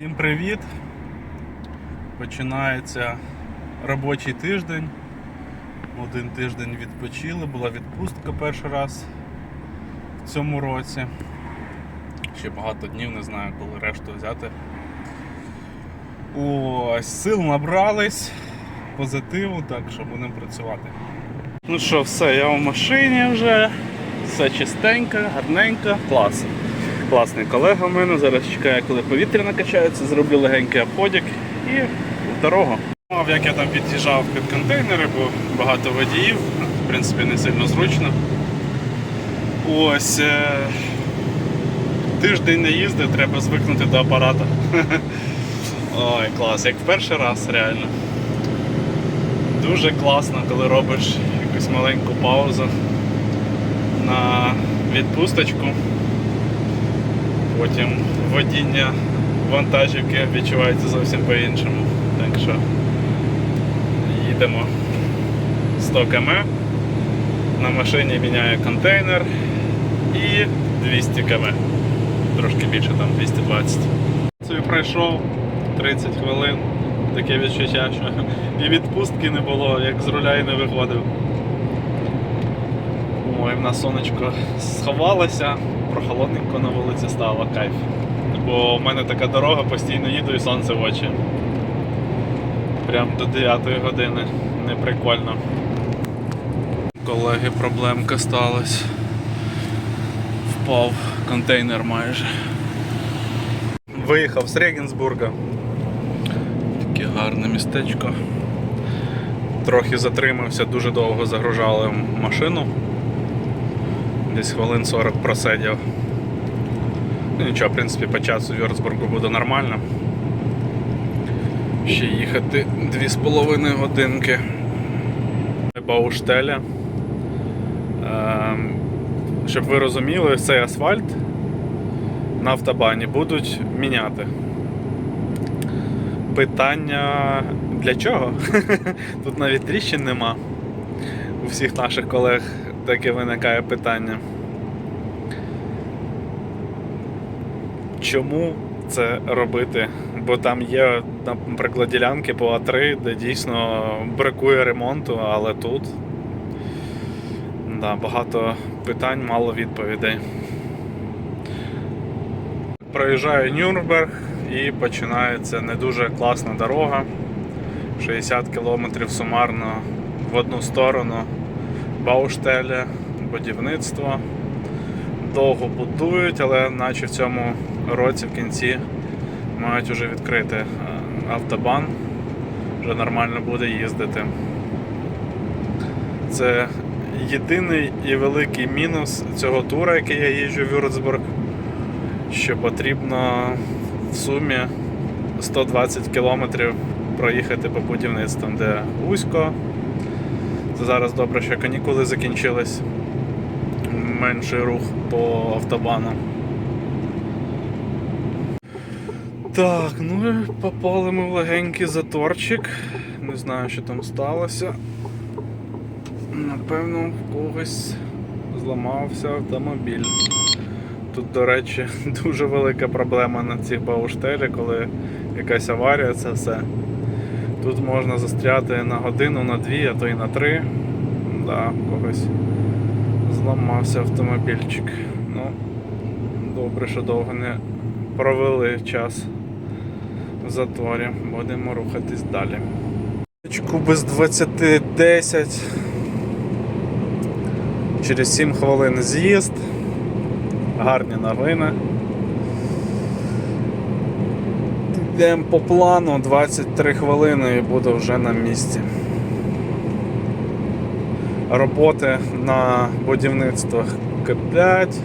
Всім привіт! Починається робочий тиждень. Один тиждень відпочили, була відпустка перший раз в цьому році. Ще багато днів, не знаю, коли решту взяти. Ось, сил набрались, позитиву, так що будемо працювати. Ну що, все, я в машині вже, все чистенько, гарненько, клас. Класний колега в мене. Зараз чекає, коли повітря накачається, зроблю легенький обходик і в дорогу. Мав, як я там під'їжджав під контейнери, бо багато водіїв, в принципі, не сильно зручно. Ось е- тиждень не їздив, треба звикнути до апарата. Ой, клас, як в перший раз, реально. Дуже класно, коли робиш якусь маленьку паузу на відпусточку. Потім водіння вантажівки відчувається зовсім по-іншому. Так що їдемо 100 км. На машині міняю контейнер і 200 км. Трошки більше, там 220. Це пройшов 30 хвилин. Таке відчуття, що і відпустки не було, як з руля і не виходив. Ой, в нас сонечко сховалося, прохолодненько на вулиці стало кайф. Бо в мене така дорога, постійно їду і сонце в очі. Прям до 9 години. Не прикольно. Колеги, проблемка сталася. Впав контейнер майже. Виїхав з Регенсбурга. Таке гарне містечко. Трохи затримався, дуже довго загружали машину. Десь хвилин 40 просидів. Ну нічого, в принципі, по часу в Вюрцбургу буде нормально. Ще їхати 2,5 годинки. Бауштеля. Ем, Щоб ви розуміли, цей асфальт на автобані будуть міняти. Питання для чого? Тут навіть тріщин нема. У всіх наших колег таке виникає питання. Чому це робити? Бо там є, наприклад, ділянки по А3, де дійсно бракує ремонту, але тут да, багато питань, мало відповідей. Проїжджаю Нюрнберг і починається не дуже класна дорога. 60 км сумарно в одну сторону. Бауштеля, будівництво. Довго будують, але наче в цьому році в кінці мають вже відкрити е, автобан. Вже нормально буде їздити. Це єдиний і великий мінус цього тура, який я їжджу в Вюрцбург, що потрібно в сумі 120 кілометрів проїхати по будівництвам, де вузько. Зараз добре, що канікули закінчились. Менший рух по автобану. Так, ну і попали ми в легенький заторчик. Не знаю, що там сталося. Напевно, в когось зламався автомобіль. Тут, до речі, дуже велика проблема на цих бауштелі, коли якась аварія, це все. Тут можна застряти на годину, на дві, а то й на три. Да, когось зламався автомобільчик. Ну, добре, що довго не провели час в заторі. Будемо рухатись далі. Точку без 20.10. Через 7 хвилин з'їзд. Гарні новини. Йдемо по плану 23 хвилини і буду вже на місці. Роботи на будівництвах киплять,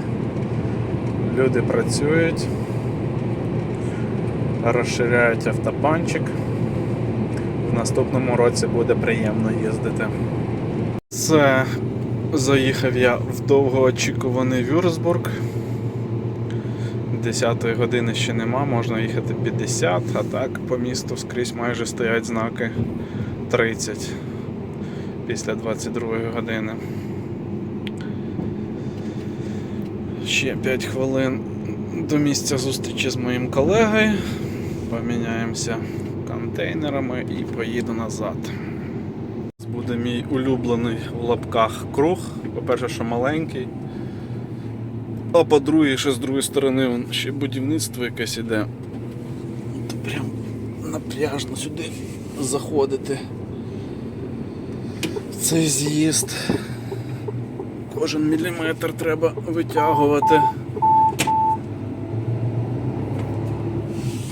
люди працюють, розширяють автобанчик. В наступному році буде приємно їздити. Це заїхав я в довгоочікуваний Вюрсбург. 10 години ще нема, можна їхати 50, а так по місту скрізь майже стоять знаки 30 після 22 години. Ще 5 хвилин до місця зустрічі з моїм колегою. Поміняємося контейнерами і поїду назад. Буде мій улюблений в лапках круг. По-перше, що маленький. А по-друге, ще з другої сторони ще будівництво якесь іде. То прям напряжно сюди заходити. В цей з'їзд. Кожен міліметр треба витягувати.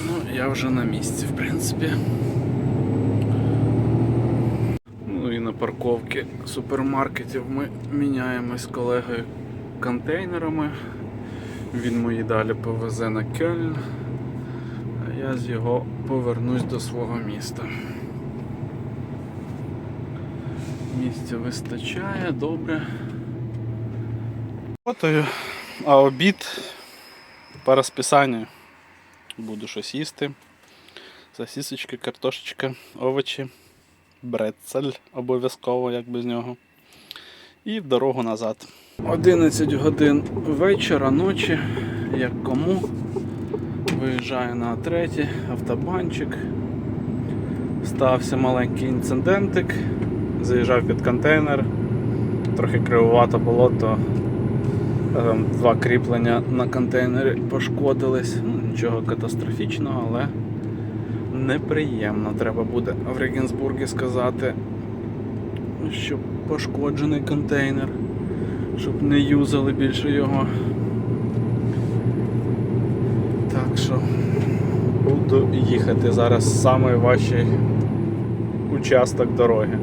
Ну, я вже на місці, в принципі. Ну і на парковці супермаркетів ми міняємось з колегою контейнерами. Він мої далі повезе на Кельн, а я з його повернусь до свого міста. Місця вистачає, добре. Готую, а обід по розписанню. Буду щось їсти. Сосісочки, картошечка, овочі, брецель обов'язково, як без нього. І в дорогу назад. 11 годин вечора, ночі, як кому. Виїжджаю на третій автобанчик. Стався маленький інцидентик. Заїжджав під контейнер. Трохи кривувато було, то Там два кріплення на контейнері пошкодились. Ну, нічого катастрофічного, але неприємно. Треба буде в Регенсбургі сказати, що пошкоджений контейнер, щоб не юзали більше його. Так що буду їхати зараз самий важчий участок дороги.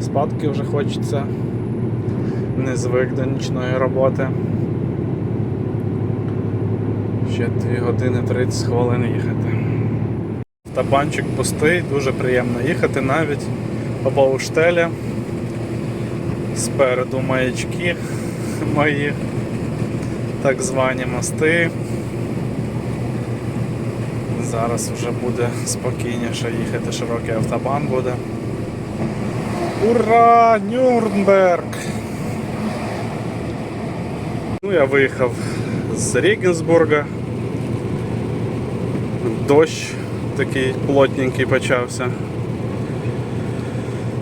Спадки вже хочеться не звик до нічної роботи. Ще 2 години 30 хвилин їхати. Табанчик пустий, дуже приємно їхати навіть по Бауштелі. Спереду маячки мої, так звані мости. Зараз вже буде спокійніше їхати, широкий автобан буде. Ура! Нюрнберг! Ну, я виїхав з Регенсбурга. Дощ такий плотненький почався.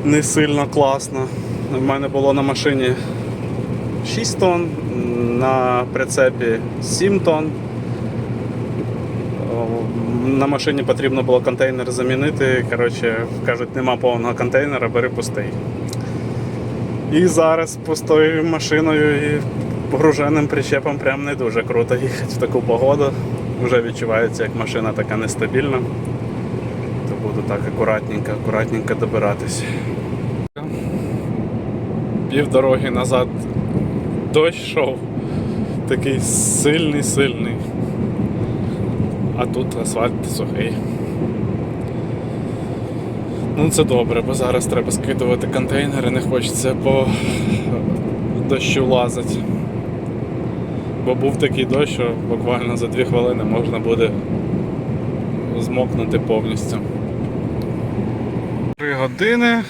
Не сильно класно. У мене було на машині 6 тонн, на прицепі 7 тонн. На машині потрібно було контейнер замінити. Коротше, кажуть, нема повного контейнера, бери пустий. І зараз пустою машиною і погруженим причепом прям не дуже круто їхати в таку погоду. Вже відчувається, як машина така нестабільна. То буду так акуратненько, акуратненько добиратись. Пів дороги назад дощ йшов. Такий сильний, сильний. А тут асфальт сухий. Ну це добре, бо зараз треба скидувати контейнери, не хочеться по дощу лазити. Бо був такий дощ, що буквально за 2 хвилини можна буде змокнути повністю. 3 години,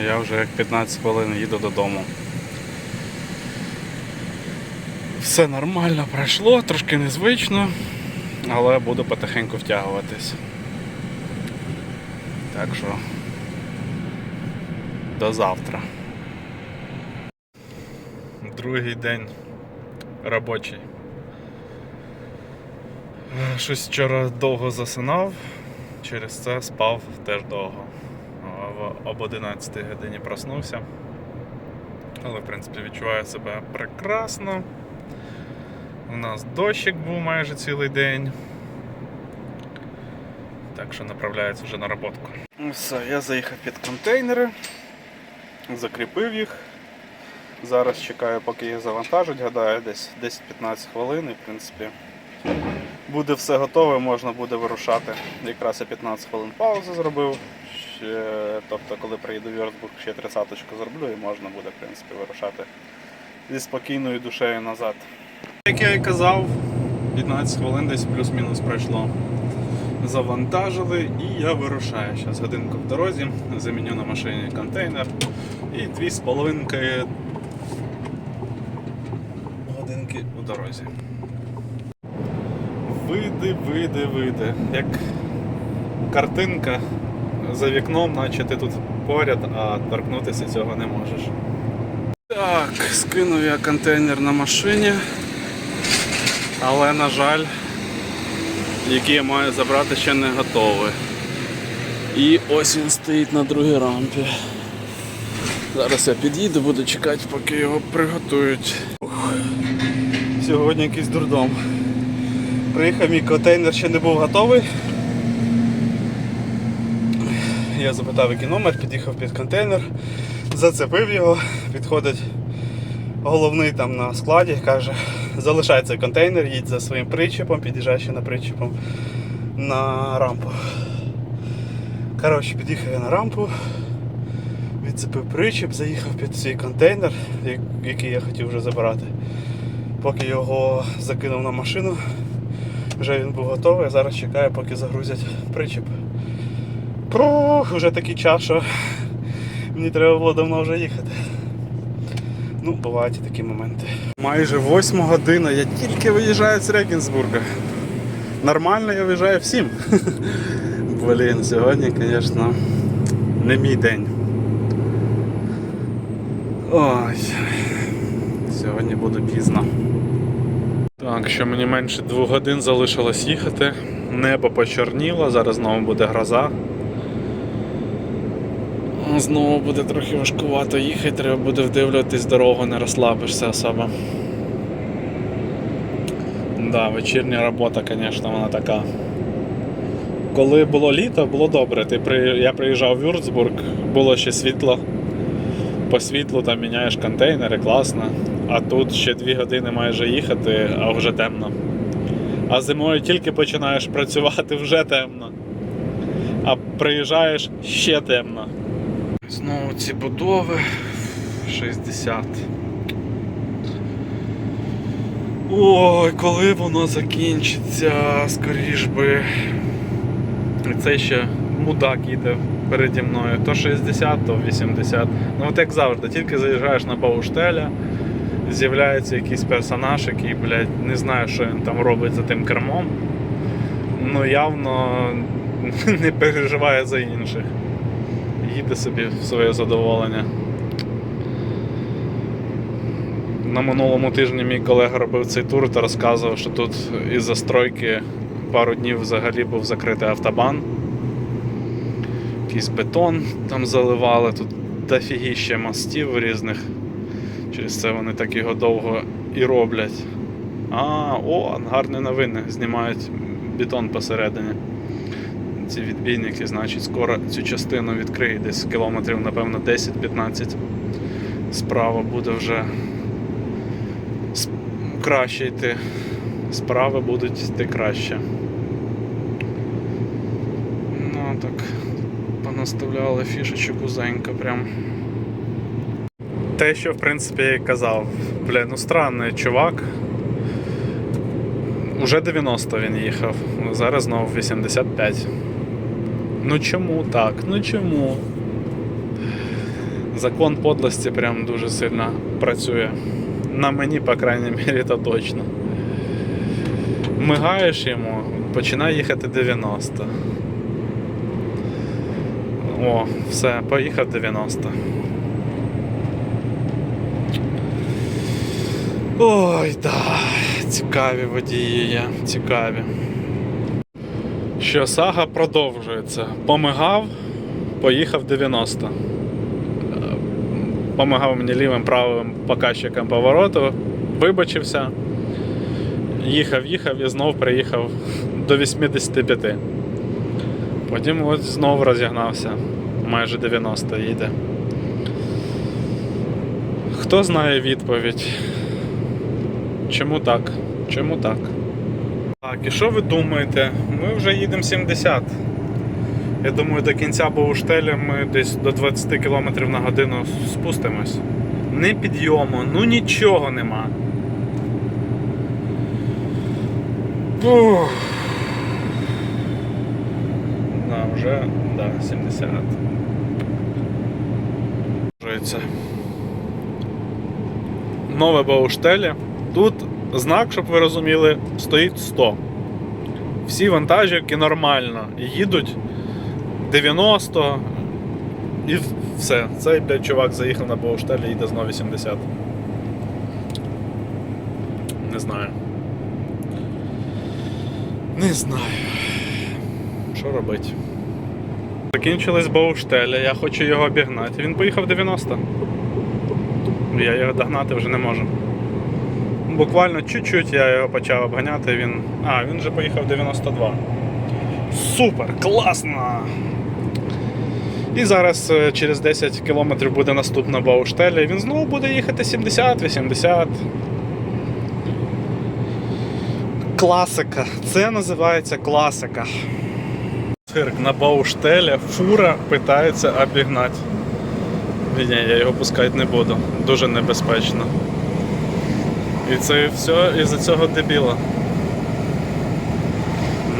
я вже як 15 хвилин їду додому. Все нормально пройшло, трошки незвично, але буду потихеньку втягуватись. Так що до завтра. Другий день робочий. Щось вчора довго засинав, через це спав теж довго. В- Об 11 годині проснувся. Але, в принципі, відчуваю себе прекрасно. У нас дощик був майже цілий день. Так що направляється вже на роботку. Ну Все, я заїхав під контейнери, закріпив їх. Зараз чекаю, поки їх завантажать, гадаю, десь 10-15 хвилин і в принципі буде все готове, можна буде вирушати. Якраз я 15 хвилин паузи зробив. Ще, тобто, коли приїду в Вьорцбург, ще 30-ку зроблю і можна буде в принципі, вирушати зі спокійною душею назад. Як я і казав, 15 хвилин десь плюс-мінус пройшло. Завантажили і я вирушаю. Зараз годинку в дорозі, заміню на машині контейнер і дві з половинкою годинки у дорозі. Види, види, види. Як картинка за вікном, наче ти тут поряд, а торкнутися цього не можеш. Так, скинув я контейнер на машині. Але, на жаль, який я маю забрати, ще не готовий. І ось він стоїть на другій рампі. Зараз я під'їду, буду чекати, поки його приготують. Сьогодні якийсь дурдом. Приїхав мій контейнер ще не був готовий. Я запитав, який номер, під'їхав під контейнер, зацепив його, підходить головний там на складі, каже, залишай цей контейнер, їдь за своїм причепом, під'їжджай ще на причепом на рампу. Коротше, під'їхав я на рампу, відцепив причеп, заїхав під свій контейнер, який я хотів вже забирати. Поки його закинув на машину, вже він був готовий, зараз чекаю, поки загрузять причеп. Прух, вже такий час, що мені треба було давно вже їхати. Ну, бувають і такі моменти. Майже восьма година, я тільки виїжджаю з Рекінсбурга. Нормально я виїжджаю всім. Блін, сьогодні, звісно, не мій день. Ой. Сьогодні буду пізно. Так, що мені менше двох годин залишилось їхати. Небо почорніло, зараз знову буде гроза. Знову буде трохи важкувато їхати, треба буде вдивлюватись дорогу, не розслабишся особо. Да, вечірня робота, звісно, вона така. Коли було літо, було добре. Ти при... Я приїжджав в Вюрцбург, було ще світло. По світлу там міняєш контейнери, класно. А тут ще дві години майже їхати, а вже темно. А зимою тільки починаєш працювати, вже темно. А приїжджаєш ще темно. Знову ці будови 60. Ой, коли воно закінчиться, скоріш би. І цей ще мудак їде переді мною. То 60, то 80. Ну от як завжди, тільки заїжджаєш на Бауштеля, з'являється якийсь персонаж, який, блядь, не знає, що він там робить за тим кермом. Ну явно не переживає за інших. Їде собі в своє задоволення. На минулому тижні мій колега робив цей тур та розказував, що тут із застройки пару днів взагалі був закритий автобан. Якийсь бетон там заливали, тут дофігіще мостів різних. Через це вони так його довго і роблять. А, о, гарні новини. Знімають бетон посередині. Ці відбійники, значить, скоро цю частину відкриють десь кілометрів, напевно, 10-15. Справа буде вже краще йти. Справи будуть йти краще. Ну так, понаставляли фішечок узенько прям. Те, що в принципі казав. Бля, ну странний чувак. Уже 90 він їхав, зараз знову 85. Ну чому так? Ну чому? Закон подлості прям дуже сильно працює. На мені, по крайній мірі, то точно. Мигаєш йому, починає їхати 90. О, все, поїхав 90. Ой, да, цікаві водії є, цікаві. Що сага продовжується. Помигав, поїхав 90. Е, Помагав мені лівим правим показчиком повороту, вибачився. Їхав, їхав і знов приїхав до 85. Потім ось знову розігнався. Майже 90 їде. Хто знає відповідь? Чому так? Чому так? Так, і що ви думаєте? Ми вже їдемо 70. Я думаю, до кінця Бауштеля ми десь до 20 км на годину спустимось. Ні підйому, ну нічого нема. Ух. Да, вже да, 70. Продовжується. Нове Бауштелі. Тут знак, щоб ви розуміли, стоїть 100. Всі вантажівки нормально їдуть 90 і все. Цей блядь, чувак заїхав на Бауштель і їде знову 80. Не знаю. Не знаю. Що робити? Закінчились Бауштеля, я хочу його обігнати. Він поїхав 90. Я його догнати вже не можу. Буквально чуть-чуть я його почав обганяти, він. А, він вже поїхав 92. Супер! Класно! І зараз е, через 10 кілометрів буде наступна Бауштеля, він знову буде їхати 70-80. Класика. Це називається класика. Цирк на Бауштеля фура питається обігнати. Ні, я його пускати не буду. Дуже небезпечно. І це все із-за цього дебіла.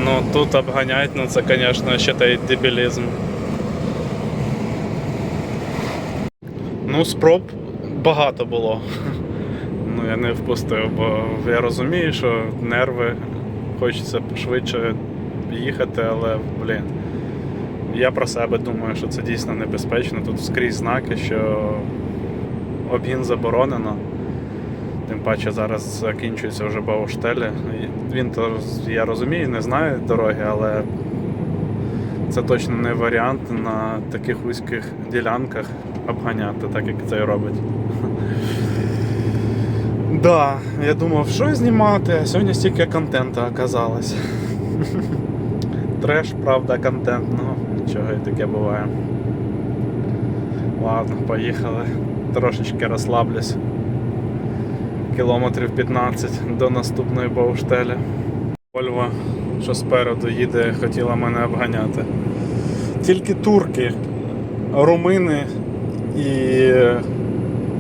Ну тут обганять, ну це, звісно, ще той дебілізм. Ну, спроб багато було. Ну, я не впустив, бо я розумію, що нерви хочеться швидше їхати, але, блін. Я про себе думаю, що це дійсно небезпечно. Тут скрізь знаки, що обгін заборонено. Тим паче зараз закінчується вже Бауштелі. Він то, я розумію, не знає дороги, але це точно не варіант на таких вузьких ділянках обганяти, так як це і робить. Да, я думав, що знімати, а сьогодні стільки контенту оказалось. Треш, правда, контент, ну нічого і таке буває. Ладно, поїхали. Трошечки розслаблюсь. Кілометрів 15 до наступної Бауштелі. Вольва, що спереду їде, хотіла мене обганяти. Тільки турки, румини і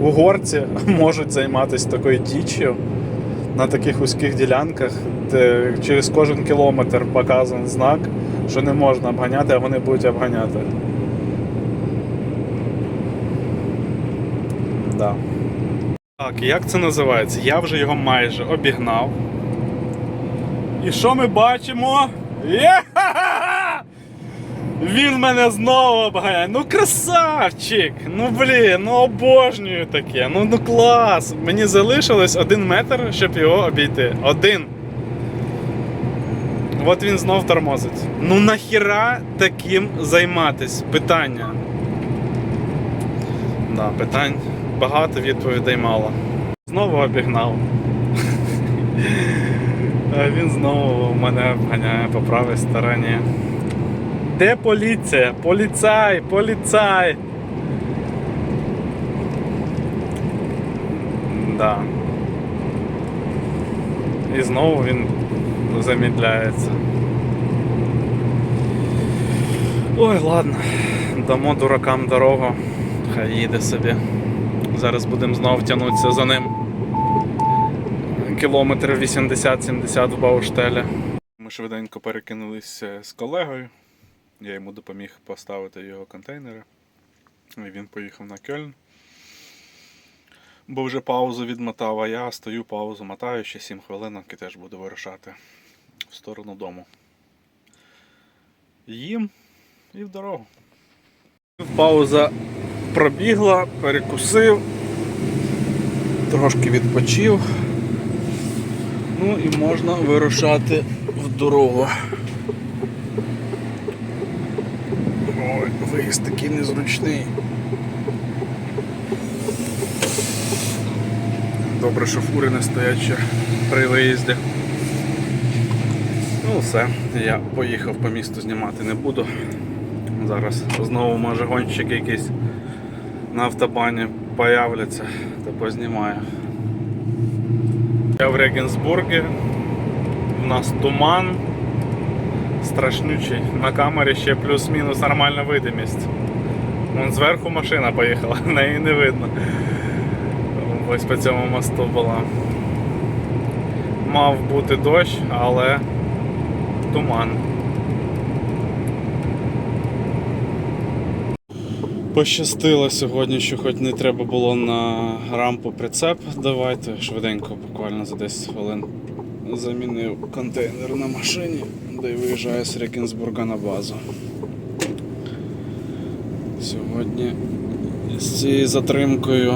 угорці можуть займатися такою діччю на таких вузьких ділянках, де через кожен кілометр показаний знак, що не можна обганяти, а вони будуть обганяти. Да. Так, як це називається? Я вже його майже обігнав. І що ми бачимо? Є-ха-ха! Він мене знову обганяє. Ну красавчик! Ну блін, ну обожнюю таке. Ну ну клас! Мені залишилось один метр, щоб його обійти. Один. От він знов тормозить. Ну нахіра таким займатись? Питання. Да, питань багато, відповідей мало. Знову обігнав. Він знову мене обганяє по правій стороні. Де поліція? Поліцай, поліцай. Да. І знову він замідляється. Ой, ладно, дамо дуракам дорогу, хай їде собі. Зараз будемо знову тягнутися за ним. Кілометрів 80-70 в Бауштелі. Ми швиденько перекинулися з колегою. Я йому допоміг поставити його контейнери. І він поїхав на Кельн. Бо вже паузу відмотав, а я стою паузу, мотаю ще 7 хвилинок і теж буду вирушати в сторону дому. Їм і в дорогу. Пауза пробігла, перекусив, трошки відпочив. Ну і можна вирушати в дорогу. Ой, виїзд такий незручний. Добре, що фури не стоять ще при виїзді. Ну все, я поїхав по місту знімати не буду. Зараз знову може гонщики якісь на автобані появляться, то познімаю. Я в Регенсбургі, у нас туман страшнючий. На камері ще плюс-мінус нормальна видимість. Вон зверху машина поїхала, неї не видно. Ось по цьому мосту була. Мав бути дощ, але туман. Пощастило сьогодні, що хоч не треба було на рампу прицеп. Давайте швиденько, буквально за 10 хвилин замінив контейнер на машині. їде і виїжджає з Рекінсбурга на базу. Сьогодні з цією затримкою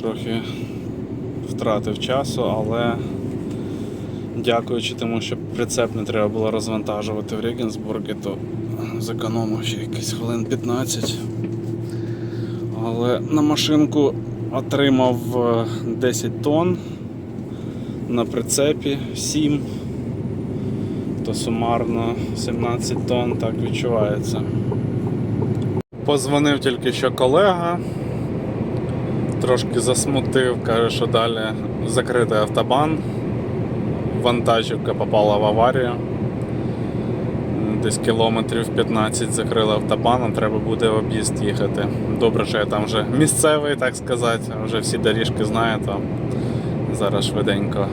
трохи втратив часу, але дякуючи тому, що прицеп не треба було розвантажувати в Регенсбургі, то зекономив ще якісь хвилин 15. Але на машинку отримав е, 10 тонн, на прицепі 7, то сумарно 17 тонн так відчувається. Позвонив тільки що колега, трошки засмутив, каже, що далі закритий автобан. Вантажівка попала в аварію. Десь кілометрів 15 закрили автобаном, треба буде в об'їзд їхати. Добре, що я там вже місцевий, так сказати, вже всі доріжки знаю, то зараз швиденько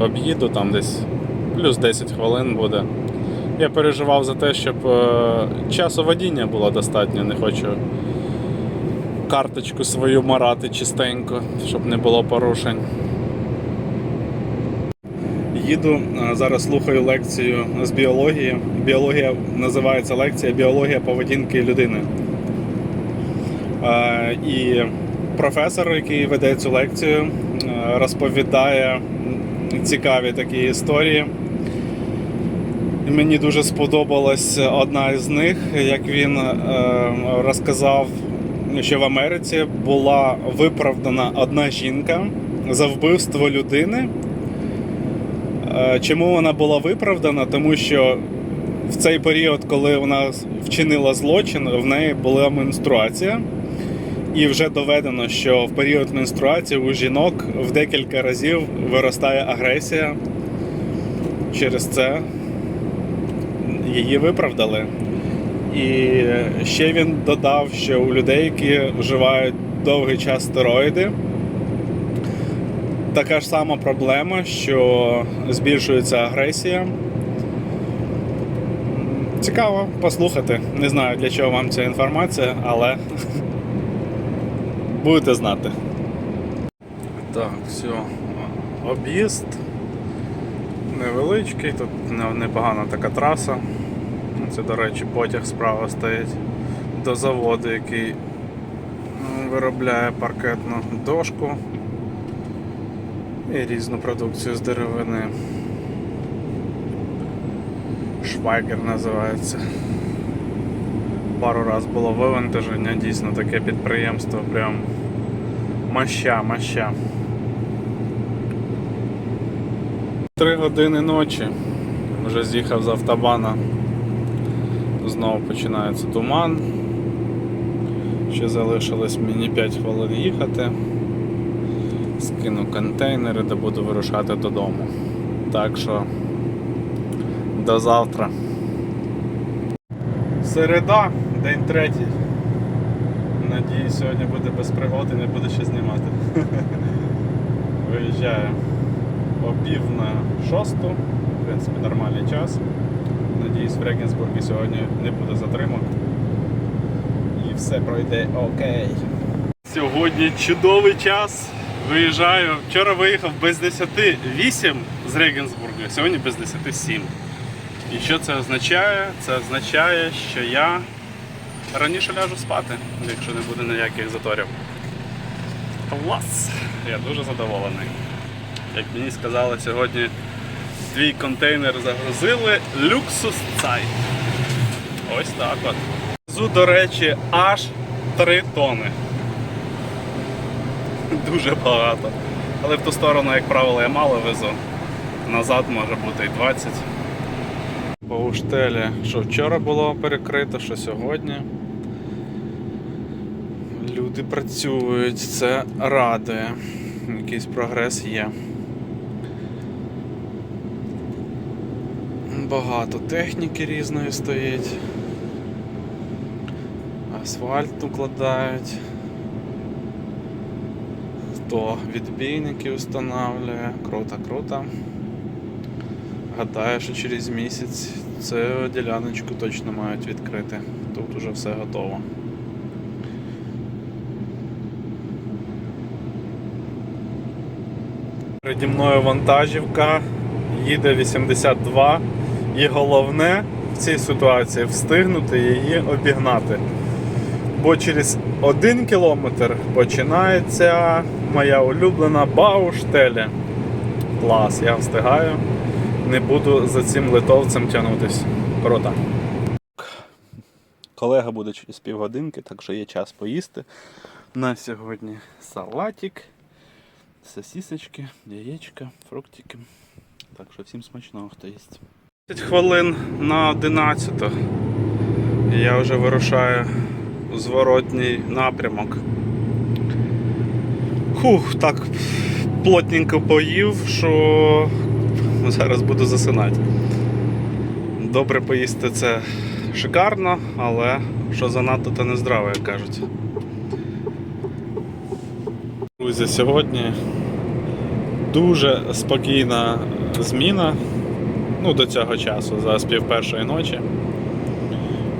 об'їду, там десь плюс 10 хвилин буде. Я переживав за те, щоб е, часу водіння було достатньо, не хочу карточку свою марати чистенько, щоб не було порушень. Їду, е, зараз слухаю лекцію з біології. Біологія називається лекція Біологія поведінки людини. Е, І професор, який веде цю лекцію, е, розповідає цікаві такі історії. Мені дуже сподобалась одна із них, як він розказав, що в Америці була виправдана одна жінка за вбивство людини. Чому вона була виправдана? Тому що в цей період, коли вона вчинила злочин, в неї була менструація. І вже доведено, що в період менструації у жінок в декілька разів виростає агресія. Через це її виправдали. І ще він додав, що у людей, які вживають довгий час стероїди, така ж сама проблема, що збільшується агресія. Цікаво послухати. Не знаю для чого вам ця інформація, але будете знати. Так, все. Об'їзд невеличкий, тут непогана така траса. Це, до речі, потяг справа стоїть до заводу, який виробляє паркетну дошку і різну продукцію з деревини. Швайгер називається. Пару раз було вивантаження, дійсно таке підприємство, прям маща, маща. Три години ночі. Вже з'їхав з автобана. Знову починається туман. Ще залишилось мені 5 хвилин їхати. Скину контейнери, де буду вирушати додому. Так що до завтра. Середа, день третій. Надіюсь, сьогодні буде без пригод і не буде що знімати. Виїжджаю о пів на шосту, в принципі, нормальний час. Надіюсь, в Регенсбургі сьогодні не буде затримок. І все пройде окей. Сьогодні чудовий час. Виїжджаю. Вчора виїхав без 10 8 з Регенсбурга, сьогодні без 10 7. І що це означає? Це означає, що я раніше ляжу спати, якщо не буде ніяких заторів. Клас! Я дуже задоволений. Як мені сказали, сьогодні твій контейнер загрузили люксус цай. Ось так от. Везу, до речі, аж 3 тони. Дуже багато. Але в ту сторону, як правило, я мало везу. Назад може бути і 20. По уштелі, що вчора було перекрито, що сьогодні. Люди працюють, це радує. Якийсь прогрес є. Багато техніки різної стоїть. Асфальт укладають. Хто відбійники встановлює. Круто, круто. Гадаю, що через місяць цю діляночку точно мають відкрити. Тут уже все готово. Переді мною вантажівка їде 82. І головне в цій ситуації встигнути її обігнати. Бо через один кілометр починається моя улюблена Бауштеля. Клас, я встигаю. Не буду за цим литовцем тягнутись. Круто. Колега буде через півгодинки, так що є час поїсти. На сьогодні салатик, сосісочки, яєчка, фруктики. Так що всім смачного, хто їсть. 10 хвилин на 11. Я вже вирушаю у зворотній напрямок. Хух, так плотненько поїв, що зараз буду засинати. Добре поїсти це шикарно, але що занадто, то не здраво, як кажуть. Друзі, сьогодні дуже спокійна зміна. Ну, до цього часу, за пів першої ночі.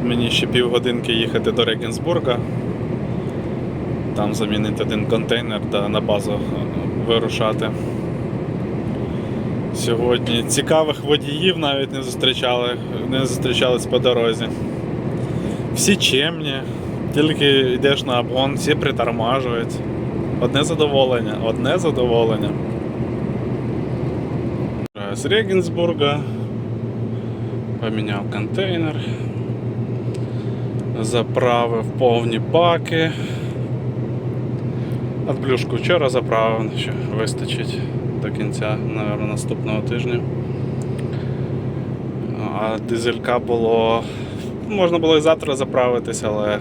Мені ще півгодинки їхати до Регенсбурга. Там замінити один контейнер та на базу вирушати. Сьогодні цікавих водіїв навіть не зустрічали, не зустрічались по дорозі. Всі чемні, тільки йдеш на обгон, всі притормажують. Одне задоволення, одне задоволення. З Регенсбурга поміняв контейнер, заправив повні баки. Адблюшку вчора заправив, що вистачить до кінця, мабуть, наступного тижня. А дизелька було. Можна було і завтра заправитись, але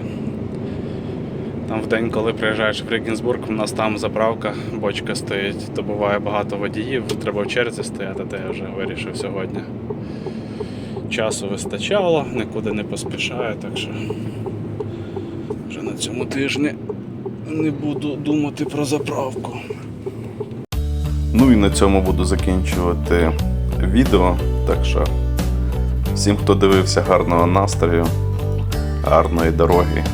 там в день, коли приїжджаєш в Регенсбург, у нас там заправка, бочка стоїть, то буває багато водіїв, треба в черзі стояти, то я вже вирішив сьогодні. Часу вистачало, нікуди не поспішаю, так що вже на цьому тижні не буду думати про заправку. Ну і на цьому буду закінчувати відео. Так що всім, хто дивився, гарного настрою, гарної дороги.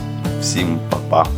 Всім па-па.